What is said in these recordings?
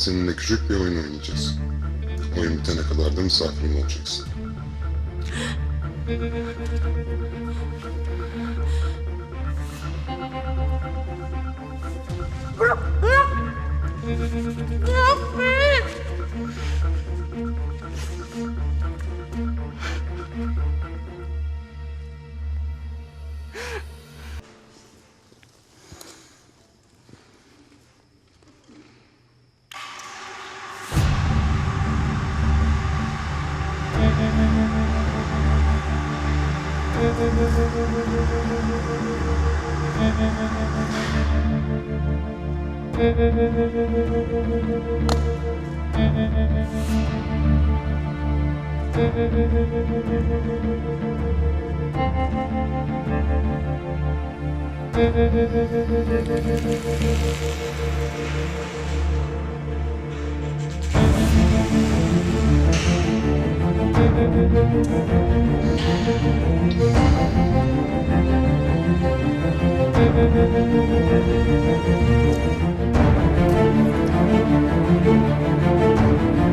Seninle küçük bir oyun oynayacağız. Oyun bitene kadar da misafirim olacaksın. Thank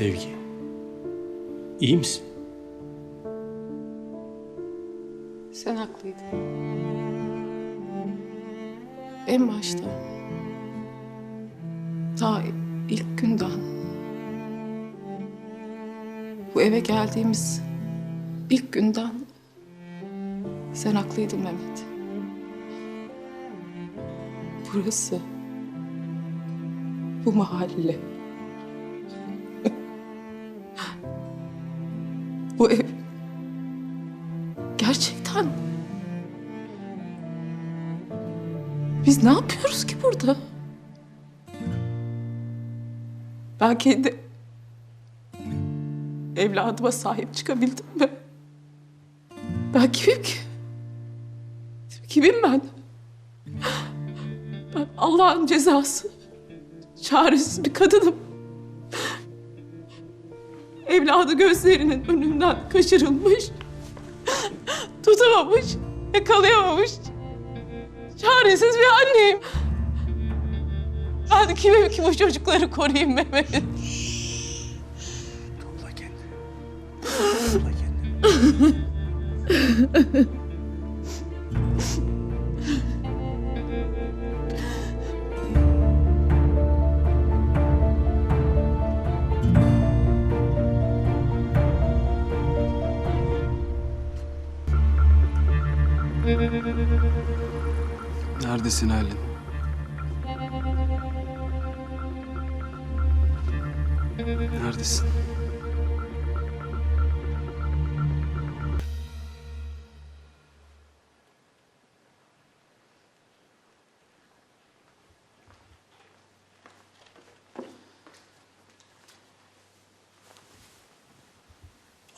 Sevgi. İyi misin? Sen haklıydın. En başta. Daha ilk günden. Bu eve geldiğimiz ilk günden sen haklıydın Mehmet. Burası. Bu mahalle. Bu ev. Gerçekten. Biz ne yapıyoruz ki burada? Ben kendi evladıma sahip çıkabildim mi? Ben kimim ki? Kimim ben? Ben Allah'ın cezası. Çaresiz bir kadınım. Evladı gözlerinin önünden kaçırılmış tutamamış, yakalayamamış. Çaresiz bir anneyim. Ben kimim ki bu çocukları koruyayım Mehmet?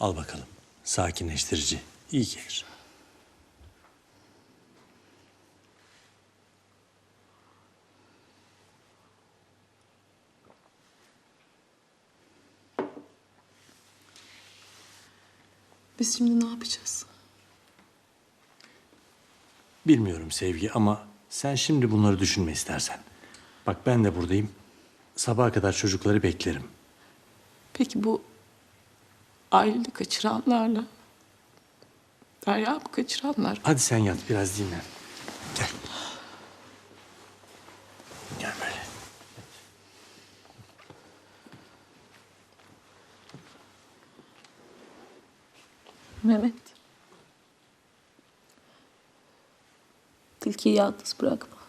Al bakalım. Sakinleştirici. İyi gelir. Biz şimdi ne yapacağız? Bilmiyorum Sevgi ama sen şimdi bunları düşünme istersen. Bak ben de buradayım. Sabaha kadar çocukları beklerim. Peki bu Aylin'i kaçıranlarla Derya mı kaçıranlar? Hadi sen yat biraz dinlen. Gel. Gel böyle. Mehmet. Tilkiyi yalnız bırakma.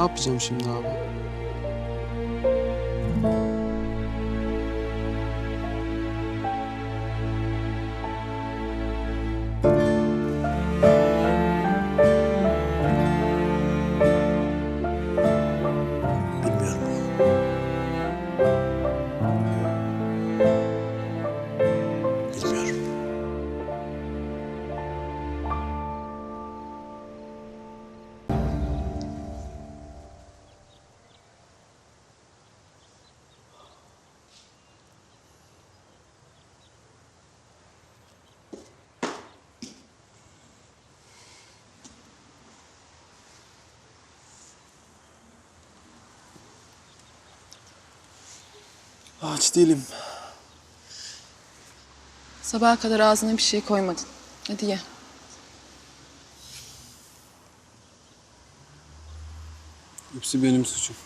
Ne yapacağım şimdi abi? Aç değilim. Sabaha kadar ağzına bir şey koymadın. Hadi ye. Hepsi benim suçum.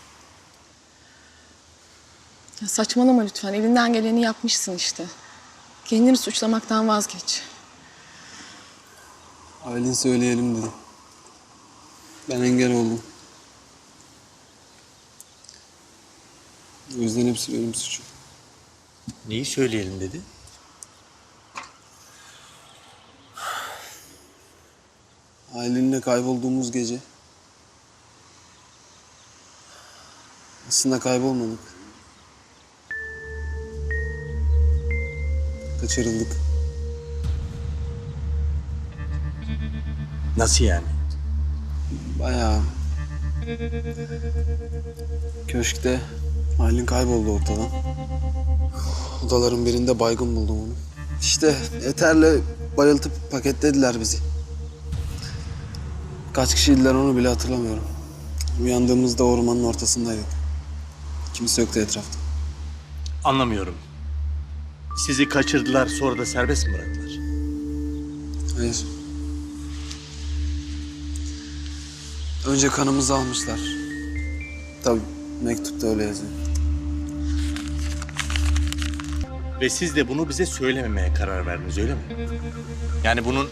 Ya saçmalama lütfen. Elinden geleni yapmışsın işte. Kendini suçlamaktan vazgeç. Aylin söyleyelim dedi. Ben engel oldum. O yüzden hepsi benim suçum. Neyi söyleyelim dedi? Aylin'le kaybolduğumuz gece. Aslında kaybolmadık. Kaçırıldık. Nasıl yani? Bayağı. Köşkte Aylin kayboldu ortadan. Odaların birinde baygın buldum onu. İşte eterle bayıltıp paketlediler bizi. Kaç kişiydiler onu bile hatırlamıyorum. Uyandığımızda ormanın ortasındaydık. Kimse yoktu etrafta. Anlamıyorum. Sizi kaçırdılar sonra da serbest mi bıraktılar? Hayır. Önce kanımızı almışlar. Tabii mektupta öyle yazıyor. Ve siz de bunu bize söylememeye karar verdiniz öyle mi? Yani bunun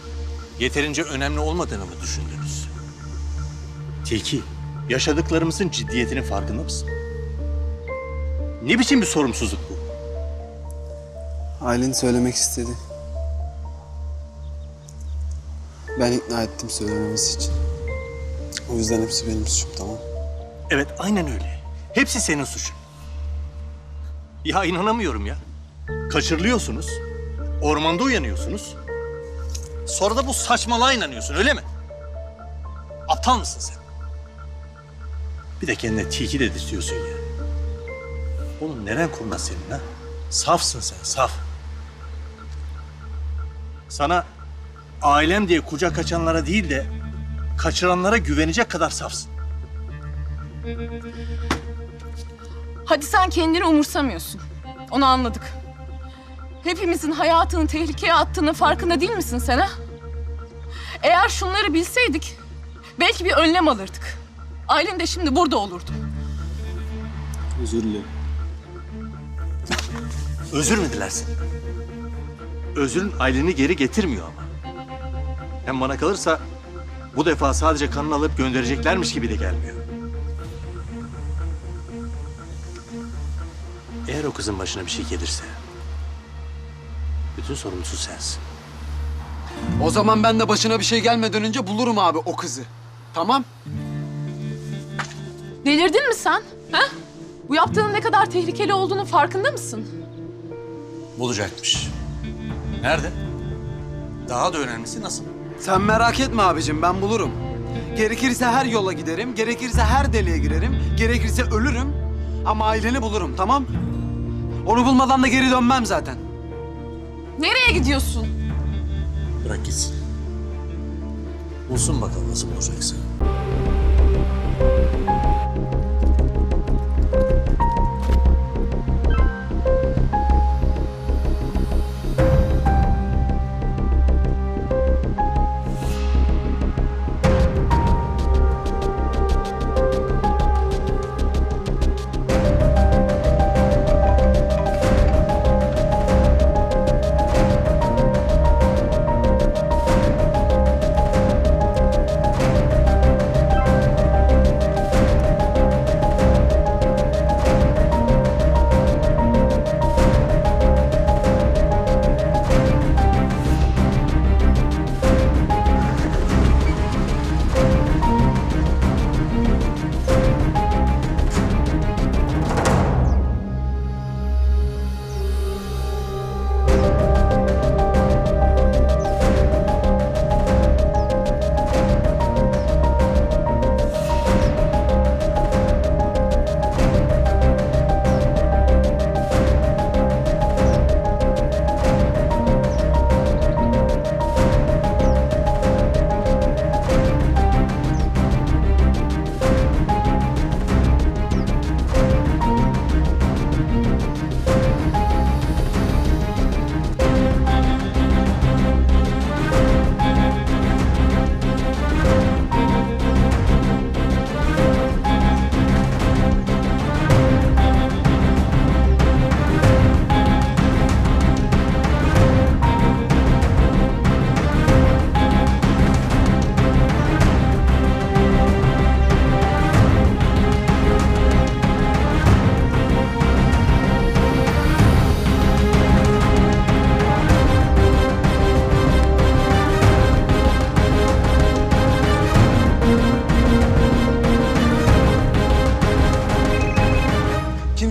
yeterince önemli olmadığını mı düşündünüz? Tilki, yaşadıklarımızın ciddiyetinin farkında mısın? Ne biçim bir sorumsuzluk bu? Aylin söylemek istedi. Ben ikna ettim söylememesi için. O yüzden hepsi benim suçum tamam. Evet, aynen öyle. Hepsi senin suçun. Ya inanamıyorum ya. Kaçırılıyorsunuz, ormanda uyanıyorsunuz. Sonra da bu saçmalığa inanıyorsun öyle mi? Aptal mısın sen? Bir de kendine tilki dedirtiyorsun ya. Oğlum neren kurnaz senin ha? Safsın sen, saf. Sana ailem diye kucak açanlara değil de kaçıranlara güvenecek kadar safsın. Hadi sen kendini umursamıyorsun. Onu anladık. Hepimizin hayatını tehlikeye attığının farkında değil misin sen ha? Eğer şunları bilseydik belki bir önlem alırdık. Aylin de şimdi burada olurdu. Özür dilerim. Özür mü dilersin? Özrün aileni geri getirmiyor ama. Hem bana kalırsa bu defa sadece kanını alıp göndereceklermiş gibi de gelmiyor. Eğer o kızın başına bir şey gelirse bütün sorumlusu sensin. O zaman ben de başına bir şey gelmeden önce bulurum abi o kızı. Tamam? Delirdin mi sen? Ha? Bu yaptığının ne kadar tehlikeli olduğunu farkında mısın? Bulacakmış. Nerede? Daha da önemlisi nasıl? Sen merak etme abicim ben bulurum. Gerekirse her yola giderim, gerekirse her deliğe girerim, gerekirse ölürüm. Ama aileni bulurum tamam? Onu bulmadan da geri dönmem zaten. Nereye gidiyorsun? Bırak gitsin. Bulsun bakalım nasıl bulacaksa.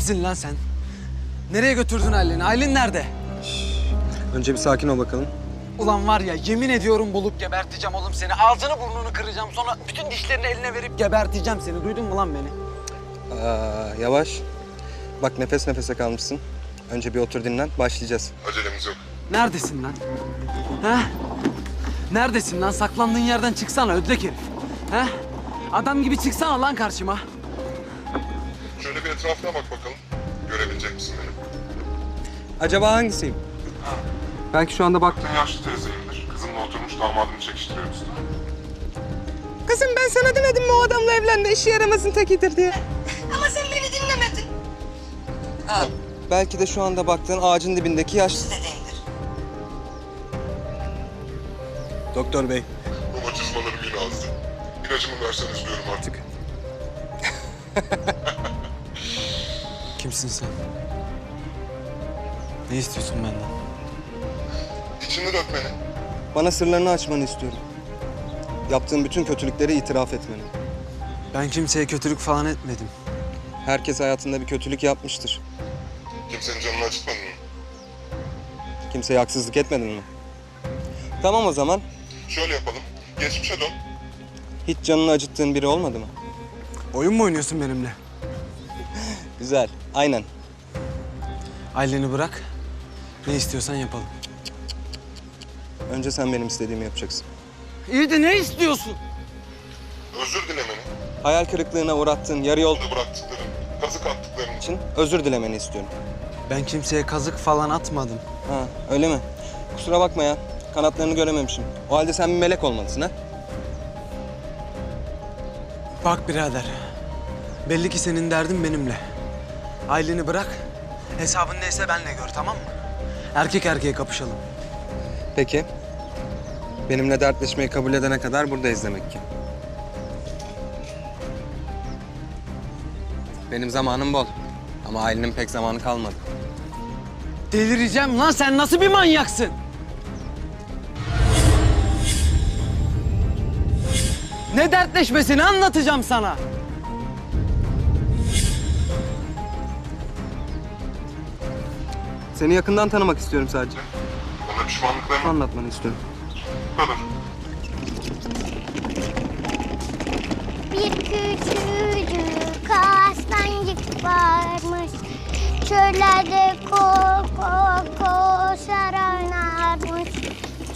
Kimsin lan sen? Nereye götürdün Aylin'i? Aylin nerede? Önce bir sakin ol bakalım. Ulan var ya yemin ediyorum bulup geberteceğim oğlum seni. Ağzını burnunu kıracağım sonra bütün dişlerini eline verip geberteceğim seni. Duydun mu lan beni? Aa, yavaş. Bak nefes nefese kalmışsın. Önce bir otur dinlen, başlayacağız. Acelemiz yok. Neredesin lan? Ha? Neredesin lan? Saklandığın yerden çıksana ödlek herif. Ha? Adam gibi çıksana lan karşıma. Şöyle bir etrafına bak bakalım. Görebilecek misin beni? Acaba hangisiyim? Belki şu anda bak... Sen yaşlı teyzeyimdir. Kızımla oturmuş damadını çekiştiriyor musun? Kızım ben sana demedim mi o adamla evlenme işi yaramazın tekidir diye. Ama sen beni dinlemedin. Belki de şu anda baktığın ağacın dibindeki yaşlı... Dedeydir. Doktor bey. Romatizmalarım yine azdı. İlacımı verseniz diyorum artık. Kimsin sen? Ne istiyorsun benden? İçini dök beni. Bana sırlarını açmanı istiyorum. Yaptığın bütün kötülükleri itiraf etmeni. Ben kimseye kötülük falan etmedim. Herkes hayatında bir kötülük yapmıştır. Kimsenin canını acıtmadın mı? Kimseye haksızlık etmedin mi? Tamam o zaman. Şöyle yapalım. Geçmişe dön. Hiç canını acıttığın biri olmadı mı? Oyun mu oynuyorsun benimle? Güzel. Aynen. Aileni bırak. Ne istiyorsan yapalım. Önce sen benim istediğimi yapacaksın. İyi de ne istiyorsun? Özür dilemeni, Hayal kırıklığına uğrattığın yarı yolda bıraktıkların, kazık attıkların için için özür dilemeni istiyorum. Ben kimseye kazık falan atmadım. Ha, öyle mi? Kusura bakma ya. Kanatlarını görememişim. O halde sen bir melek olmalısın ha? Bak birader. Belli ki senin derdin benimle. Aileni bırak. Hesabın neyse benle gör tamam mı? Erkek erkeğe kapışalım. Peki. Benimle dertleşmeyi kabul edene kadar buradayız demek ki. Benim zamanım bol. Ama ailenin pek zamanı kalmadı. Delireceğim lan sen nasıl bir manyaksın? Ne dertleşmesini anlatacağım sana. Seni yakından tanımak istiyorum sadece. bana pişmanlıklarını Anlatmanı istiyorum. bu kadar. Bir küçücük aslancık varmış. Çöllerde ko ko koşar oynarmış.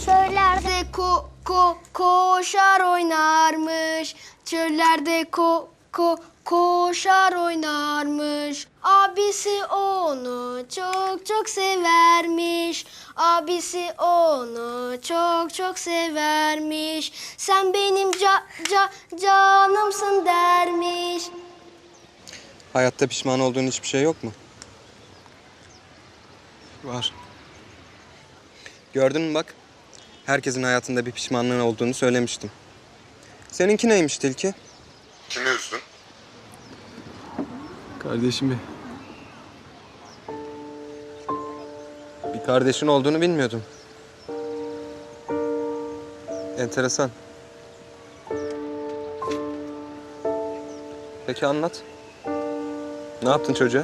Çöllerde Ko ko koşar oynarmış. Çöllerde ko ko koşar oynarmış. Abisi onu çok çok severmiş. Abisi onu çok çok severmiş. Sen benim ca ca canımsın dermiş. Hayatta pişman olduğun hiçbir şey yok mu? Var. Gördün mü bak? Herkesin hayatında bir pişmanlığın olduğunu söylemiştim. Seninki neymiş Tilki? Kimi üzdün? Kardeşimi. Bir kardeşin olduğunu bilmiyordum. Enteresan. Peki anlat. Ne yaptın çocuğa?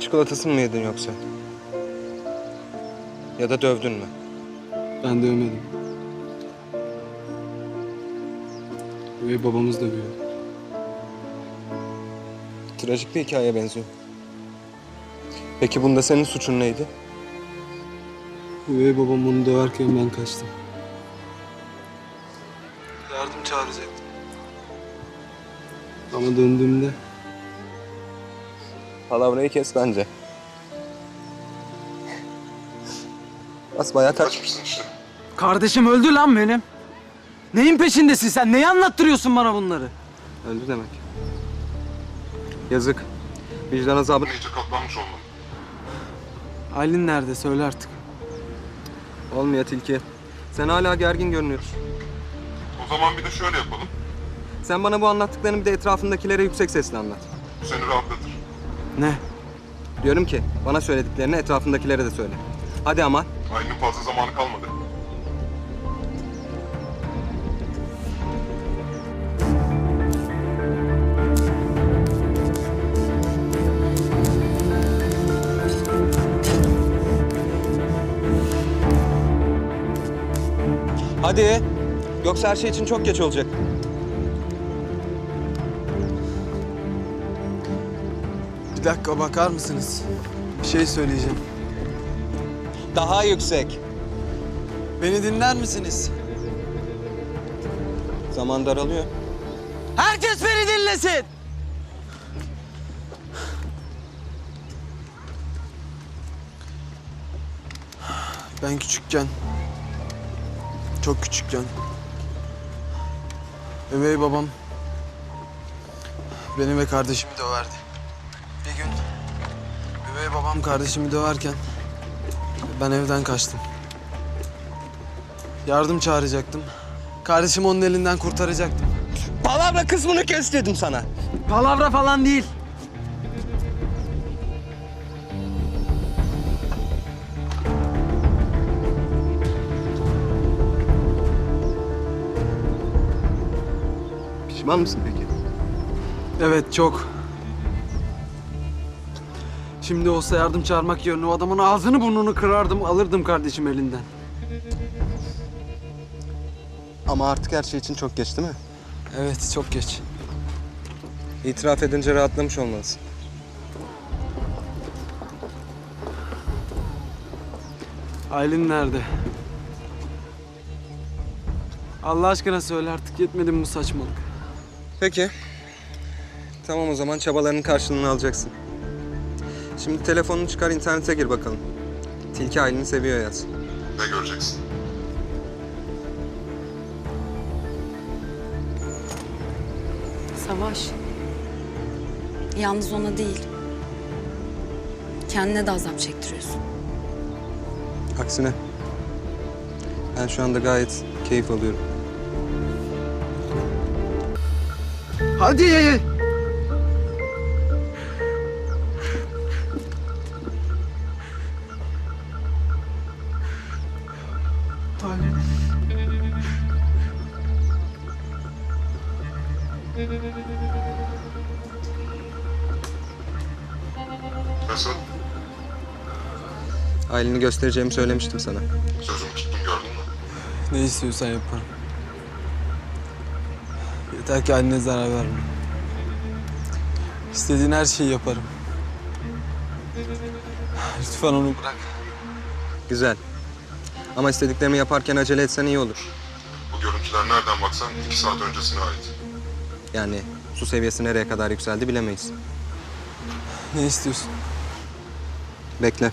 Çikolatasını mı yedin yoksa? Ya da dövdün mü? Ben dövmedim. Ve babamız dövüyor. Trajik bir hikaye benziyor. Peki bunda senin suçun neydi? Ve babam onu döverken ben kaçtım. Yardım çağıracaktım. Ama döndüğümde Palavrayı kes bence. Basbayağı kaç. Kaçmışsın işte. Kardeşim öldü lan benim. Neyin peşindesin sen? Neyi anlattırıyorsun bana bunları? Öldü demek. Yazık. Vicdan azabı. iyice katlanmış olmalı. Aylin nerede? Söyle artık. Olmuyor Tilki. Sen hala gergin görünüyorsun. O zaman bir de şöyle yapalım. Sen bana bu anlattıklarını bir de etrafındakilere yüksek sesle anlat. Bu seni rahatlatır. Ne? Diyorum ki bana söylediklerini etrafındakilere de söyle. Hadi ama. Ayının fazla zamanı kalmadı. Hadi. Yoksa her şey için çok geç olacak. Bir dakika bakar mısınız? Bir şey söyleyeceğim. Daha yüksek. Beni dinler misiniz? Zaman daralıyor. Herkes beni dinlesin. Ben küçükken, çok küçükken, üvey babam beni ve kardeşimi döverdi. Bir gün üvey babam kardeşimi döverken ben evden kaçtım. Yardım çağıracaktım. Kardeşimi onun elinden kurtaracaktım. Palavra kısmını kes dedim sana. Palavra falan değil. Pişman mısın peki? Evet çok. Şimdi olsa yardım çağırmak yerine o adamın ağzını burnunu kırardım, alırdım kardeşim elinden. Ama artık her şey için çok geç değil mi? Evet çok geç. İtiraf edince rahatlamış olmalısın. Aylin nerede? Allah aşkına söyle artık yetmedi mi bu saçmalık? Peki. Tamam o zaman çabalarının karşılığını alacaksın. Şimdi telefonunu çıkar internete gir bakalım. Tilki Aylin'i seviyor yaz. Ne göreceksin? Savaş. Yalnız ona değil. Kendine de azap çektiriyorsun. Aksine. Ben şu anda gayet keyif alıyorum. Hadi! Nasıl? Aylin'i göstereceğimi söylemiştim sana. Sözümü tuttum gördün mü? Ne istiyorsan yaparım. Yeter ki annene zarar verme. İstediğin her şeyi yaparım. Lütfen onu bırak. Güzel. Ama istediklerimi yaparken acele etsen iyi olur. Bu görüntüler nereden baksan iki saat öncesine ait. Yani su seviyesi nereye kadar yükseldi bilemeyiz. Ne istiyorsun? Bekle.